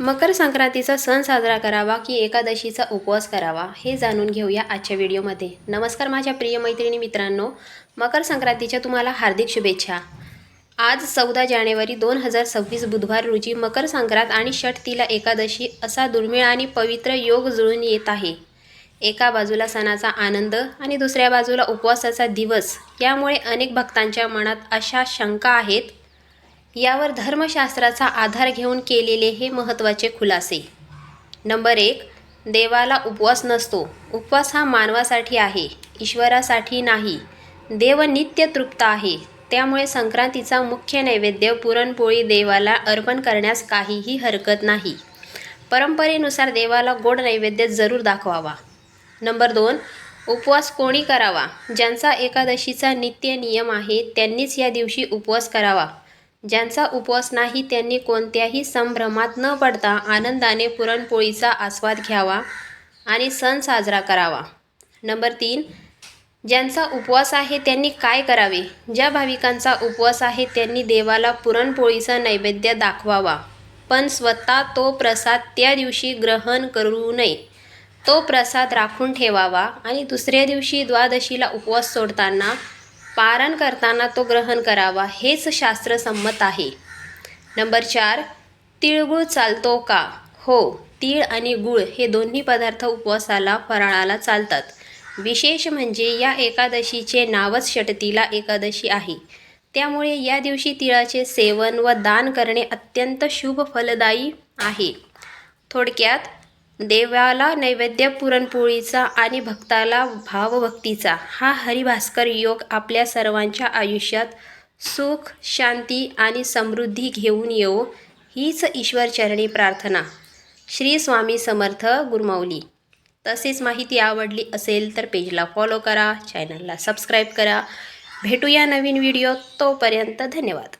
मकर संक्रांतीचा सण साजरा करावा की एकादशीचा उपवास करावा हे जाणून घेऊया आजच्या व्हिडिओमध्ये. नमस्कार माझ्या प्रिय मैत्रिणी मित्रांनो. मकर संक्रांतीच्या तुम्हाला हार्दिक शुभेच्छा. आज चौदा जानेवारी दोन हजार सव्वीस बुधवार रोजी मकर संक्रांत आणि षटतीला एकादशी असा दुर्मिळ आणि पवित्र योग जुळून येत आहे. एका बाजूला सणाचा आनंद आणि दुसऱ्या बाजूला उपवासाचा दिवस. यामुळे अनेक भक्तांच्या मनात अशा शंका आहेत यावर धर्मशास्त्राचा आधार घेऊन केलेले हे महत्त्वाचे खुलासे. नंबर एक देवाला उपवास नसतो. उपवास हा मानवासाठी आहे ईश्वरासाठी नाही. देव नित्य तृप्त आहे. त्यामुळे संक्रांतीचा मुख्य नैवेद्य पुरणपोळी देवाला अर्पण करण्यास काहीही हरकत नाही. परंपरेनुसार देवाला गोड नैवेद्य जरूर दाखवावा. नंबर दोन उपवास कोणी करावा? ज्यांचा एकादशीचा नित्य नियम आहे त्यांनीच या दिवशी उपवास करावा. ज्यांचा उपवास नाही त्यांनी कोणत्याही संभ्रमात न पडता आनंदाने पुरणपोळीचा आस्वाद घ्यावा आणि सण साजरा करावा. नंबर तीन ज्यांचा उपवास आहे त्यांनी काय करावे? ज्या भाविकांचा उपवास आहे त्यांनी देवाला पुरणपोळीचा नैवेद्य दाखवावा. पण स्वतः तो प्रसाद त्या दिवशी ग्रहण करू नये. तो प्रसाद राखून ठेवावा आणि दुसऱ्या दिवशी द्वादशीला उपवास सोडताना पारण करताना तो ग्रहण करावा हेच शास्त्रसंमत आहे. नंबर चार तिळगुळ चालतो का? हो तीळ आणि गुळ हे दोन्ही पदार्थ उपवासाला फराळाला चालतात. विशेष म्हणजे या एकादशीचे नावच षटतीला एकादशी आहे. त्यामुळे या दिवशी तिळाचे सेवन व दान करणे अत्यंत शुभ फलदायी आहे. थोडक्यात देवाला नैवेद्य पुरणपोळीचा आणि भक्ताला भावभक्तीचा हा हरिभास्कर योग आपल्या सर्वांच्या आयुष्यात सुख शांती आणि समृद्धी घेऊन येवो हीच ईश्वरचरणी प्रार्थना. श्री स्वामी समर्थ गुरमावली तसेच माहिती आवडली असेल तर पेजला फॉलो करा चॅनलला सबस्क्राईब करा. भेटूया नवीन व्हिडिओ तोपर्यंत धन्यवाद.